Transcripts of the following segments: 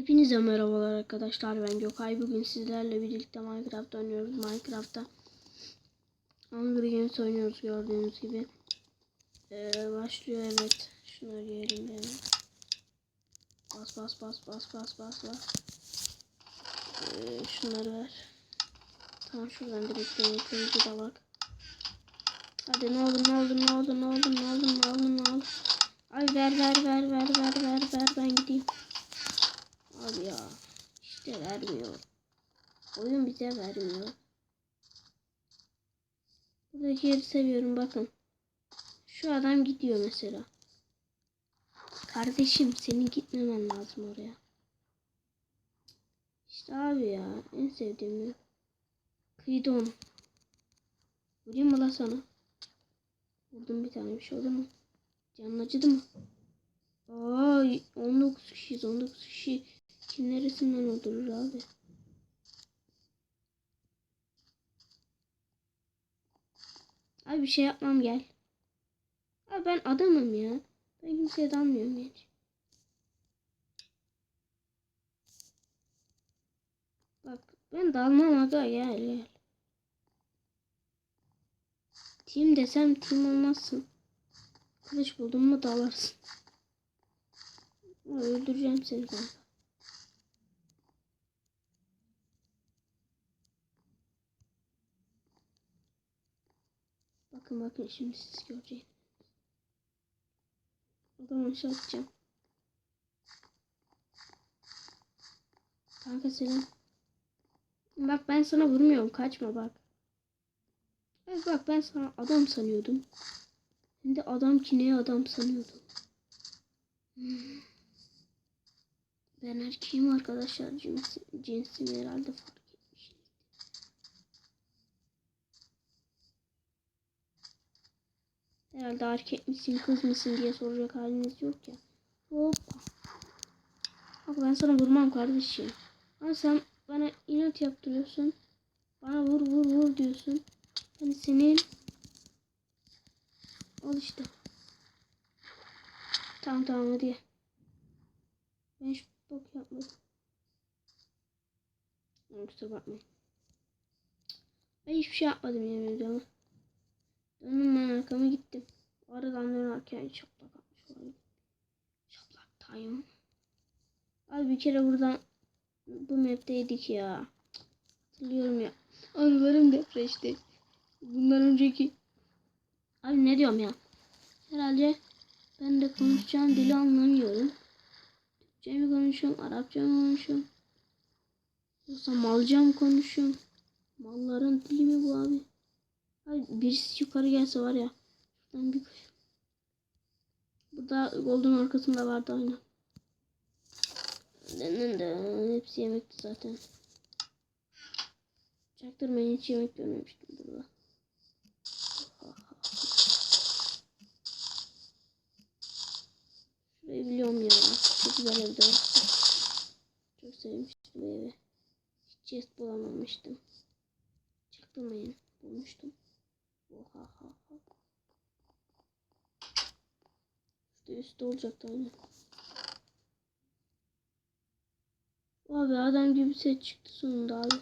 Hepinize merhabalar arkadaşlar. Ben Gökay. Bugün sizlerle birlikte Minecraft oynuyoruz. Minecraft'ta Hunger Games oynuyoruz gördüğünüz gibi. Ee, başlıyor. Evet. Şunları yiyelim hemen. bas bas bas bas bas bas bas. Ee, şunları ver. Tamam şuradan direkt de kırıcı da bak. Hadi ne oldu ne oldu ne oldu ne oldu ne oldu ne oldu ne oldu? Ay ver ver ver ver ver ver ver. Ben gideyim Abi ya işte vermiyor. Oyun bize vermiyor. Buradaki yeri seviyorum bakın. Şu adam gidiyor mesela. Kardeşim senin gitmemen lazım oraya. İşte abi ya en sevdiğim. Kıydı onu. Vurayım mı la sana? Vurdum bir tane bir şey oldu mu? Canın acıdı mı? Ay 19 kişiyiz 19 kişi. Kim neresinden öldürür abi? Abi bir şey yapmam gel. Abi ben adamım ya. Ben kimseye dalmıyorum hiç. Bak ben dalmam aga gel gel. Team desem team olmazsın. Kılıç buldun mu dalarsın. Öldüreceğim seni kanka. Bakın bakın şimdi siz göreceksiniz. Adamı aşağı atacağım. Kanka senin. Bak ben sana vurmuyorum. Kaçma bak. Evet bak ben sana adam sanıyordum. Şimdi adam ki ne adam sanıyordum. Ben erkeğim arkadaşlar. Cinsi, cinsimi herhalde fark Herhalde erkek misin kız mısın diye soracak haliniz yok ya. Hoppa. Bak ben sana vurmam kardeşim. Ama sen bana inat yaptırıyorsun. Bana vur vur vur diyorsun. Hani senin Al işte. Tamam tamam hadi. Ben hiç bok yapmadım. Kusura bakmayın. Ben hiçbir şey yapmadım yemin ediyorum. Döndüm ben arkama gittim. Aradan dönerken şaplak atmış olayım. Şaplak time. Abi bir kere buradan bu map'teydik ya. Hatırlıyorum ya. Anılarım depreşti. Bundan önceki. Abi ne diyorum ya? Herhalde ben de konuşacağım dili anlamıyorum. Türkçe mi konuşuyorum, Arapça mı konuşuyorum? Yoksa malca mı konuşuyorum? Malların dili mi bu abi? Birisi yukarı gelse var ya. Şuradan bir Burada Golden arkasında vardı aynı. Hepsi yemekti zaten. Çaktırmayın hiç yemek görmemiştim burada. Şurayı biliyorum ya. Çok güzel evde. Çok sevmiştim evi. Hiç chest bulamamıştım. Çaktırmayın. Bulmuştum. Oha ha ha. İşte üstte olacaktı aynı. Abi adam gibi set çıktı sonunda abi.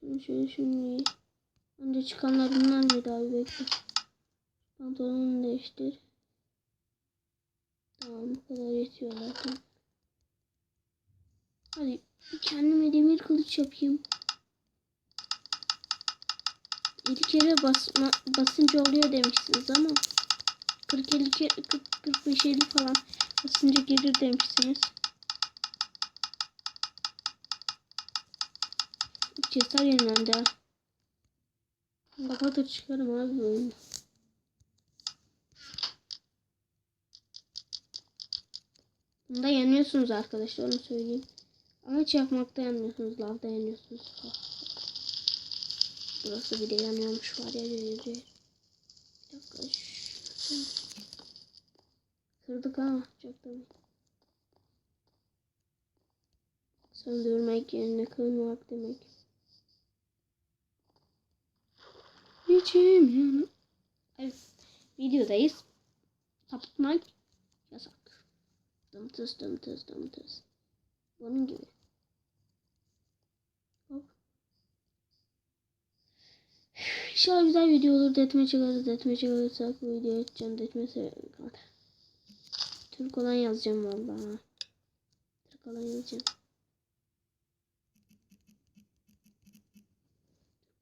Şunu şöyle iyi. Önce çıkanlar bunlar mıydı abi bekle. Pantolonunu değiştir. Tamam bu kadar yetiyor zaten. Hadi kendime demir kılıç yapayım. İlk kere basma, basınca oluyor demişsiniz ama 40 50 kere 40 45 50 falan basınca gelir demişsiniz. Cesaret yenilendi. Kapatır çıkarım abi oyunu. Bunda yanıyorsunuz arkadaşlar onu söyleyeyim. Ama çakmakta yanmıyorsunuz. Lavda yanıyorsunuz. Burası bir de yanıyormuş var ya. Bir dakika. Kırdık ama çok da Söndürmek yerine kırmak demek. İçim yanı. Evet. Videodayız. Sapıtmak yasak. Dımtıs dımtıs dımtıs. Bunun gibi. İnşallah güzel video olur. Detme çıkarız. Detme çıkarırsak bu video açacağım. Detme seviyorum. Türk olan yazacağım vallahi. Türk olan yazacağım.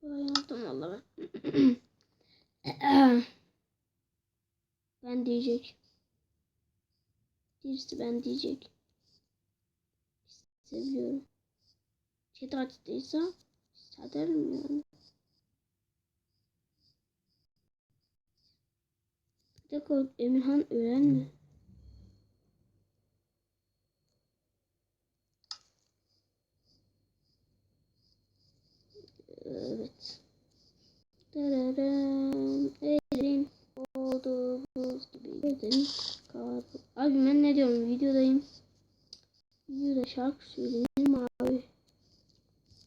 Türk olan yazdım vallahi ben. diyecek. Birisi ben diyecek. Seviyorum. Chat açtıysa satarım yani. Bir dakika Emirhan öğren mi? Evet. Dararam, ellerim oldu buz gibi. Gözlerim kar. Abi ben ne diyorum videodayım. Videoda şarkı söylenir mi abi?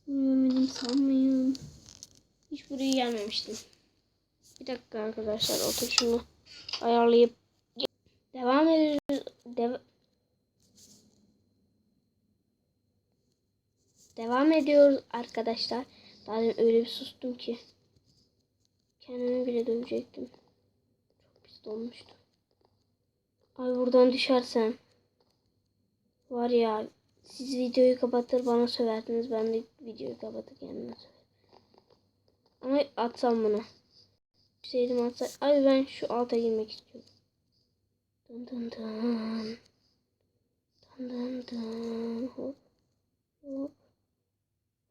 Görmedim sanmayın. Hiç buraya gelmemiştim. Bir dakika arkadaşlar otur şunu ayarlayıp devam ediyoruz. Dev devam ediyoruz arkadaşlar. Daha öyle bir sustum ki. Kendimi bile dövecektim. Çok pis olmuştu. Ay buradan düşersem. Var ya siz videoyu kapatır bana söverdiniz. Ben de videoyu kapatır kendime söverim. Ama atsam bunu. Düşseydim atsa. Ay ben şu alta girmek istiyorum. Dın dın dın. Dın dın dın. Hop. Hop.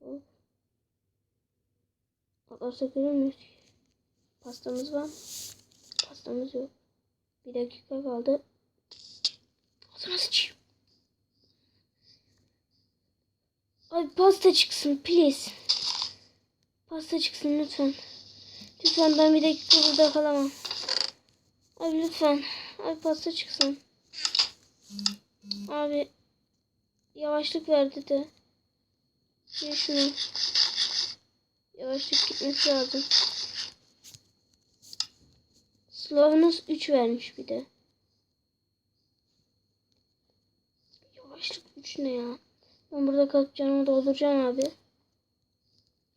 Hop. Atlarsak göremiyoruz ki. Pastamız var mı? Pastamız yok. Bir dakika kaldı. Ağzına sıçayım. Ay pasta çıksın please. Pasta çıksın lütfen. Lütfen ben bir dakika burada kalamam. Abi lütfen. Abi pasta çıksın. Abi yavaşlık verdi de. Şunu. Yavaşlık gitmesi lazım. Slowness 3 vermiş bir de. Yavaşlık 3 ne ya? Ben burada kalıp canımı dolduracağım abi.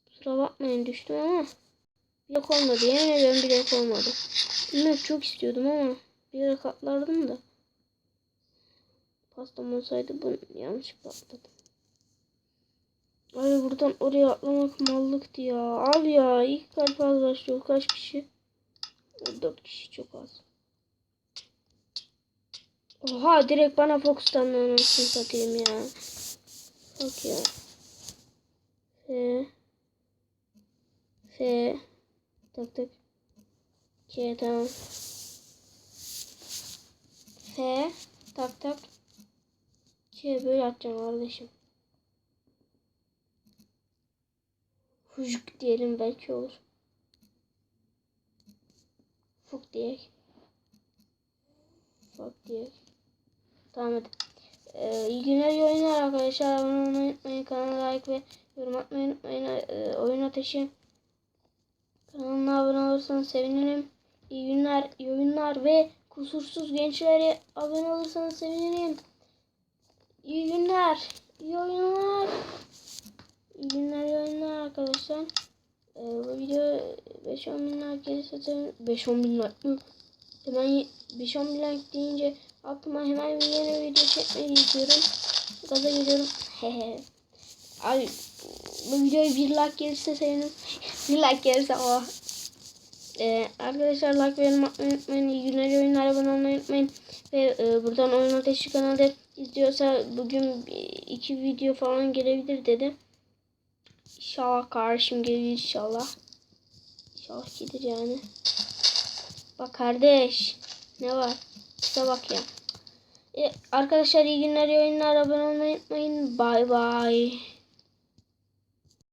Kusura bakmayın düştüm ama. Bilek olmadı. Yemin ediyorum bilek olmadı. Bilmek çok istiyordum ama. Bir yere katlardım da. Pastam olsaydı bunu yanlış patladım. Ay buradan oraya atlamak mallıktı ya. Al ya. İlk kalp az başlıyor. Kaç kişi? Dört kişi çok az. Oha direkt bana fokustan anasını satayım ya. Bak ya. F. F. Tak tak. K tamam. F. Tak tak. K böyle atacağım kardeşim. Fucuk diyelim belki olur. Fuk diyek. Fuk diyek. Tamam hadi. Ee, iyi günler iyi oyunlar arkadaşlar. Abone olmayı unutmayın. Kanala like ve yorum atmayı unutmayın. Ee, oyun ateşi. Kanalına abone olursanız sevinirim. İyi günler, iyi oyunlar ve kusursuz gençlere abone olursanız sevinirim. İyi günler, iyi oyunlar. İyi günler, iyi oyunlar arkadaşlar. Ee, bu video 5-10 bin like gelirse sevinirim. 5-10 bin like mı? Hemen 5-10 bin like deyince aklıma hemen bir yeni video çekmeyi istiyorum. Gaza geliyorum. Hehe. Abi bu videoya bir like gelirse sevinirim. bir like gelirse o. Ee, arkadaşlar like ve yorum atmayı unutmayın. İyi günler, iyi oyunlar, abone unutmayın. Ve e, buradan Oyun Ateşi kanalı izliyorsa bugün iki video falan gelebilir dedi. İnşallah kardeşim gelir inşallah. İnşallah gelir yani. Bak kardeş. Ne var? İşte bak ya. E, arkadaşlar iyi günler, iyi oyunlar, abone olmayı unutmayın. Bay bay.